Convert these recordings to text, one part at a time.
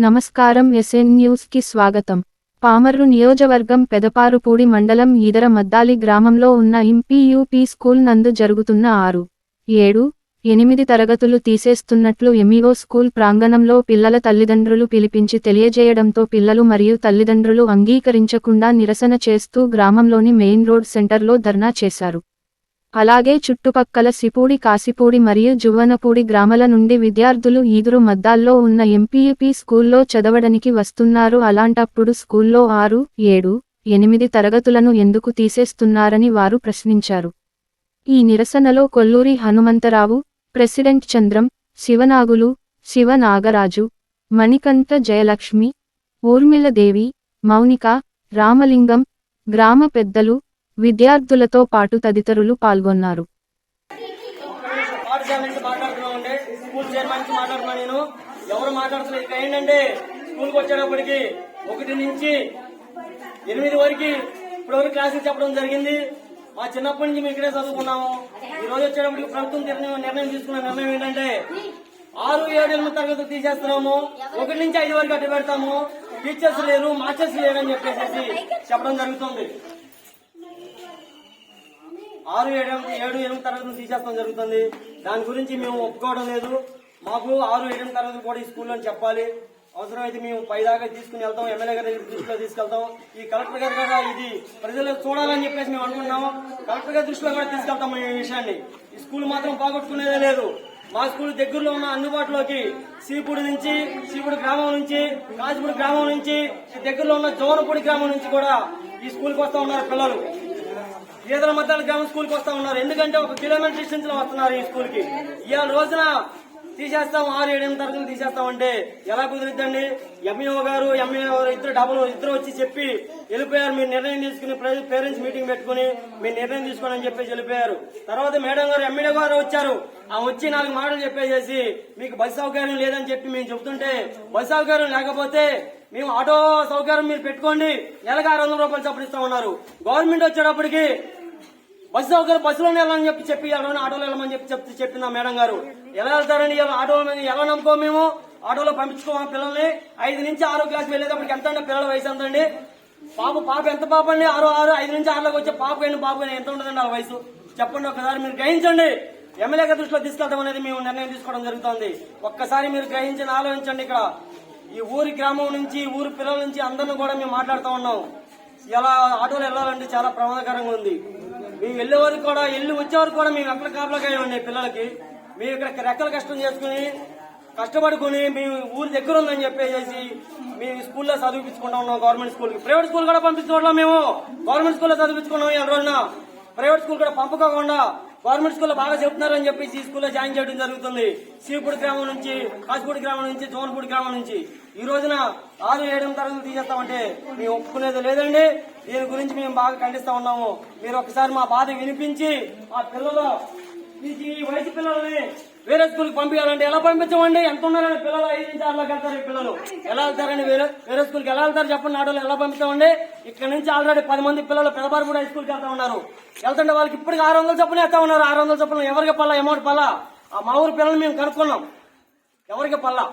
నమస్కారం ఎస్ఎన్ న్యూస్కి స్వాగతం. పామర్రు నియోజకవర్గం పెదపారుపూడి మండలం ఈదర మద్దాలి గ్రామంలో ఉన్న ఎంపీయూపీ స్కూల్ నందు జరుగుతున్న ఆరు ఏడు ఎనిమిది తరగతులు తీసేస్తున్నట్లు ఎంఈఓ స్కూల్ ప్రాంగణంలో పిల్లల తల్లిదండ్రులు పిలిపించి తెలియజేయడంతో పిల్లలు మరియు తల్లిదండ్రులు అంగీకరించకుండా నిరసన చేస్తూ గ్రామంలోని మెయిన్ రోడ్ సెంటర్లో ధర్నా చేశారు. అలాగే చుట్టుపక్కల సిపూడి కాసిపూడి మరియు జువ్వనపూడి గ్రామాల నుండి విద్యార్థులు ఈదురు మద్దాల్లో ఉన్న ఎంపీయూపీ స్కూల్లో చదవడానికి వస్తున్నారు. అలాంటప్పుడు స్కూల్లో ఆరు ఏడు ఎనిమిది తరగతులను ఎందుకు తీసేస్తున్నారని వారు ప్రశ్నించారు. ఈ నిరసనలో కొల్లూరి హనుమంతరావు ప్రెసిడెంట్ చంద్రం శివనాగులు శివనాగరాజు మణికంఠ జయలక్ష్మి ఊర్మిళదేవి మౌనిక రామలింగం గ్రామ పెద్దలు విద్యార్థులతో పాటు తదితరులు పాల్గొన్నారు. స్కూల్ నేను. ఎవరు మాట్లాడుతున్నారు? ఇక్కడ ఏంటంటే స్కూల్కి వచ్చేటప్పటికి ఒకటి నుంచి ఎనిమిది వరకు ఇప్పటివరకు క్లాసులు చెప్పడం జరిగింది. మా చిన్నప్పటి నుంచి మేము ఇక్కడే చదువుకున్నాము. ఈ రోజు వచ్చేటప్పటికి ప్రభుత్వం నిర్ణయం నిర్ణయం తీసుకున్న నిర్ణయం ఏంటంటే ఆరు ఏడు ఎనిమిది తరగతి తీసేస్తున్నాము. ఒకటి నుంచి ఐదు వరకు అడ్డు పెడతాము. టీచర్స్ లేరు మాస్టర్స్ లేరు అని చెప్పేసి చెప్పడం జరుగుతుంది. ఆరు ఏడు ఏడు ఎనిమిది తరగతులు తీసేస్తాం జరుగుతుంది. దాని గురించి మేము ఒప్పుకోవడం లేదు. మాకు ఆరు ఏడెనిమిది తరగతి కూడా ఈ స్కూల్లో చెప్పాలి. అవసరమైతే మేము పైదాకా తీసుకుని వెళ్తాం ఎమ్మెల్యే గారి దగ్గర దృష్టిలో తీసుకెళ్తాం. ఈ కలెక్టర్ గారు కూడా ఇది ప్రజలకు చూడాలని చెప్పేసి మేము అనుకుంటున్నాము. కలెక్టర్ గారి దృష్టిలో కూడా తీసుకెళ్తాం ఈ విషయాన్ని. ఈ స్కూల్ మాత్రం పోగొట్టుకునేదే లేదు. మా స్కూల్ దగ్గరలో ఉన్న అందుబాటులోకి సీపూడి నుంచి సీపూడి గ్రామం నుంచి కాజిపూడి గ్రామం నుంచి దగ్గరలో ఉన్న జోనపూడి గ్రామం నుంచి కూడా ఈ స్కూల్కి వస్తూ ఉన్నారు పిల్లలు. ఈదర మద్దాల గ్రామం స్కూల్కి వస్తా ఉన్నారు. ఎందుకంటే ఒక కిలోమీటర్ డిస్టెన్స్లో వస్తున్నారు ఈ స్కూల్కి. ఇవాళ రోజున తీసేస్తాం ఆరు ఏడు తరగతి తరగతులు తీసేస్తాం అంటే ఎలా కుదిరిద్దండి? ఎంఈఓ గారు ఎంఈఓ గారు ఇద్దరు డబుల్ ఇద్దరు వచ్చి చెప్పి వెళ్ళిపోయారు. మీరు నిర్ణయం తీసుకుని పేరెంట్స్ మీటింగ్ పెట్టుకుని మీరు నిర్ణయం తీసుకోండి అని చెప్పేసి వెళ్ళిపోయారు. తర్వాత మేడం గారు ఎంఈఓ గారు వచ్చారు. ఆ వచ్చి నాలుగు మాటలు చెప్పేసేసి మీకు బస్సు సౌకర్యం లేదని చెప్పి మేము చెబుతుంటే బస్సు సౌకర్యం లేకపోతే మేము ఆటో సౌకర్యం మీరు పెట్టుకోండి. నెలకు ఆరు వందల రూపాయలు చప్పుడు ఇస్తా ఉన్నారు. గవర్నమెంట్ వచ్చేటప్పటికి బస్సు సౌకర్యం బస్సులోనే వెళ్ళమని చెప్పి చెప్పి ఎవరైనా ఆటోలో వెళ్ళమని చెప్పి చెప్తే చెప్పింది ఆ మేడం గారు. ఎలా వెళ్తారని ఆటోలో ఆటోల మీద ఎలా నమ్ముకో మేము? ఆటోలో పంపించుకోమా పిల్లల్ని? ఐదు నుంచి ఆరో క్లాస్ వెళ్ళేటప్పటికి ఎంత అండి పిల్లల వయసు ఎంత అండి? పాప పాప ఎంత పాప అండి? ఆరు ఆరు ఐదు నుంచి ఆరులోకి వచ్చే పాప అయిన పాప ఎంత ఉంటుందండి ఆ వయసు? చెప్పండి ఒకసారి మీరు గ్రహించండి. ఎమ్మెల్యే దృష్టిలో తీసుకెళ్తాం అనేది మేము నిర్ణయం తీసుకోవడం జరుగుతుంది. ఒక్కసారి మీరు గ్రహించని ఆలోచించండి ఇక్కడ. ఈ ఊరి గ్రామం నుంచి ఊరి పిల్లల నుంచి అందరిని కూడా మేము మాట్లాడుతూ ఉన్నాం. ఇలా ఆటోలు వెళ్ళాలంటే చాలా ప్రమాదకరంగా ఉంది. మేము వెళ్ళేవారికి కూడా వెళ్ళి వచ్చేవారు కూడా మేము ఎక్కడ కాపలాగా ఉన్నాయి పిల్లలకి. మేము ఇక్కడ రెక్కలు కష్టం చేసుకుని కష్టపడుకుని మేము ఊరి దగ్గర ఉందని చెప్పేసి మేము స్కూల్లో చదివించుకుంటా ఉన్నాం గవర్నమెంట్ స్కూల్ ప్రైవేట్ స్కూల్ కూడా పంపించుకోవడం మేము. గవర్నమెంట్ స్కూల్లో చదివించుకున్నాం ఈ రోజున. ప్రైవేట్ స్కూల్ కూడా పంపకోకుండా గవర్నమెంట్ స్కూల్లో బాగా చెప్తున్నారని చెప్పేసి ఈ స్కూల్లో జాయిన్ చేయడం జరుగుతుంది. సీపూడి గ్రామం నుంచి కాసిపూడి గ్రామం నుంచి జోన్పూడి గ్రామం నుంచి. ఈ రోజున ఆరు ఏడు తరగతులు తీసేస్తామంటే మేము ఒప్పుకునేది లేదండి. దీని గురించి మేము బాగా ఖండిస్తా ఉన్నాము. మీరు ఒకసారి మా బాధ వినిపించి మా పిల్లలు ఈ ఈ వయసు పిల్లల్ని వేరే స్కూల్కి పంపించాలంటే ఎలా పంపించమండి? ఎంత ఉన్నారని పిల్లలు ఐదు నుంచి ఆరులోకి వెళ్తారు ఈ పిల్లలు. ఎలా వెళ్తారని వేరే వేరే స్కూల్కి ఎలా వెళ్తారు చెప్పండి ఆటోలు ఎలా పంపించమండి ఇక్కడ నుంచి ఆల్రెడీ పది మంది పిల్లలు పెదబారు కూడా హై స్కూల్కి వెళ్తా ఉన్నారు. వెళ్తుంటే వాళ్ళకి ఇప్పటికి ఆరు వందలు చొప్పున వేస్తా ఉన్నారు. ఆరు వందల చొప్పున ఎవరికి పల్లా అమౌంట్ పల్లా? ఆ మా ఊరు పిల్లల్ని మేము కనుక్కున్నాం. ఎవరికి పల్లా?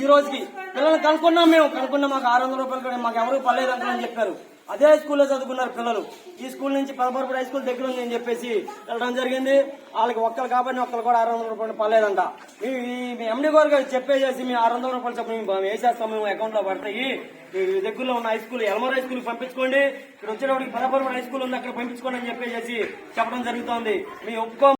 ఈ రోజుకి పిల్లల్ని కనుక్కున్నాం మేము. కనుక్కున్నాం మాకు ఆరు వందల రూపాయలు కూడా మాకు ఎవరికి పర్లేదంటారని చెప్పారు. అదే స్కూల్లో చదువుకున్నారు పిల్లలు. ఈ స్కూల్ నుంచి పదమూడు హై స్కూల్ దగ్గర ఉంది అని చెప్పేసి వెళ్ళడం జరిగింది. వాళ్ళకి ఒక్కరు కాబట్టి ఒక్కరు కూడా ఆరు వందల రూపాయలు పర్లేదంట. మీ మీ ఎండి గారు గారు చెప్పేసేసి మీ ఆరు వందల రూపాయలు చెప్పి మేము వేసేస్తాం మేము అకౌంట్లో పడతాయి. మీ దగ్గరలో ఉన్న హై స్కూల్ ఎల్మర్ హై స్కూల్ పంపించుకోండి. ఇక్కడ వచ్చేటప్పటికి పదపూర్ హై స్కూల్ ఉంది అక్కడ పంపించుకోండి అని చెప్పేసి చెప్పడం జరుగుతోంది. మీ ఒప్పుకో